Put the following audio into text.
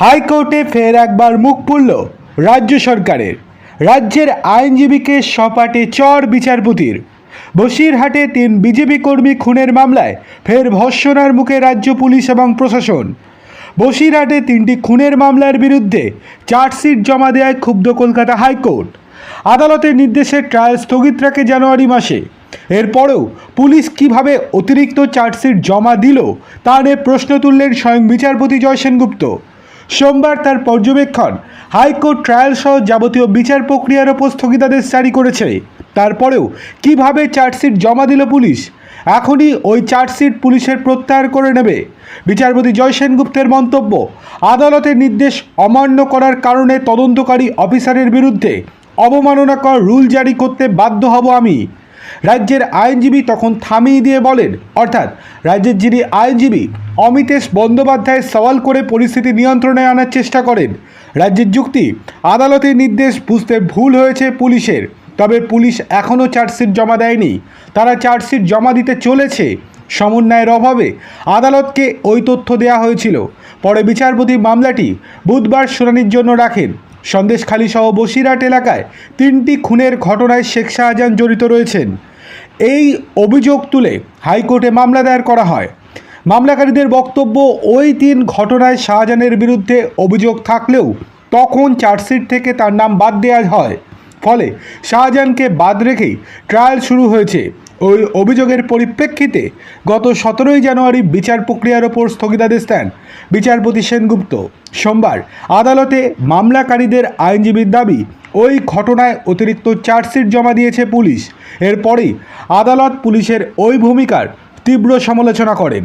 হাইকোর্টে ফের একবার মুখ পুরল রাজ্য সরকারের। রাজ্যের আইনজীবীকে সপাটে চর বিচারপতির। বসিরহাটে তিন বিজেপি কর্মী খুনের মামলায় ফের ভর্সনার মুখে রাজ্য পুলিশ এবং প্রশাসন। বসিরহাটে তিনটি খুনের মামলার বিরুদ্ধে চার্জশিট জমা দেয় ক্ষুব্ধ কলকাতা হাইকোর্ট। আদালতের নির্দেশে ট্রায়াল স্থগিত রাখে জানুয়ারি মাসে। এরপরেও পুলিশ কীভাবে অতিরিক্ত চার্জশিট জমা দিল, তা নিয়ে প্রশ্ন তুললেন স্বয়ং বিচারপতি জয় সেনগুপ্ত। সোমবার তার পর্যবেক্ষণ হাইকোর্ট ট্রায়াল সহ যাবতীয় বিচার প্রক্রিয়ার ওপর স্থগিতাদেশ জারি করেছে। তারপরেও কীভাবে চার্জশিট জমা দিল পুলিশ? এখনই ওই চার্জশিট পুলিশের প্রত্যাহার করে নেবে। বিচারপতি জয় সেনগুপ্তের মন্তব্য, আদালতের নির্দেশ অমান্য করার কারণে তদন্তকারী অফিসারের বিরুদ্ধে অবমাননাকর রুল জারি করতে বাধ্য হব আমি। রাজ্যের আইনজীবী তখন থামিয়ে দিয়ে বলেন, অর্থাৎ রাজ্যের যিনি আইনজীবী, অমিতেশ বন্দ্যোপাধ্যায় সওয়াল করে পরিস্থিতি নিয়ন্ত্রণে আনার চেষ্টা করেন। রাজ্যের যুক্তি, আদালতের নির্দেশ বুঝতে ভুল হয়েছে পুলিশের, তবে পুলিশ এখনও চার্জশিট জমা দেয়নি। তারা চার্জশিট জমা দিতে চলেছে। সমন্বয়ের অভাবে আদালতকে ওই তথ্য দেওয়া হয়েছিল। পরে বিচারপতি মামলাটি বুধবার শুনানির জন্য রাখেন। সন্দেশখালী সহ বসিরহাট এলাকায় তিনটি খুনের ঘটনায় শেখ শাহজাহান জড়িত রয়েছেন। এই অভিযোগ তুলে হাইকোর্টে মামলা দায়ের করা হয়। মামলাকারীদের বক্তব্য, ওই তিন ঘটনায় শাহজাহানের বিরুদ্ধে অভিযোগ থাকলেও তখন চার্জশিট থেকে তার নাম বাদ দেওয়া হয়। ফলে শাহজাহানকে বাদ রেখেই ট্রায়াল শুরু হয়েছে। ওই অভিযোগের পরিপ্রেক্ষিতে গত সতেরোই জানুয়ারি বিচার প্রক্রিয়ার ওপর স্থগিতাদেশ দেন বিচারপতি সেনগুপ্ত। সোমবার আদালতে মামলাকারীদের আইনজীবীর দাবি, ওই ঘটনায় অতিরিক্ত চার্জশিট জমা দিয়েছে পুলিশ। এরপরেই আদালত পুলিশের ওই ভূমিকার তীব্র সমালোচনা করেন।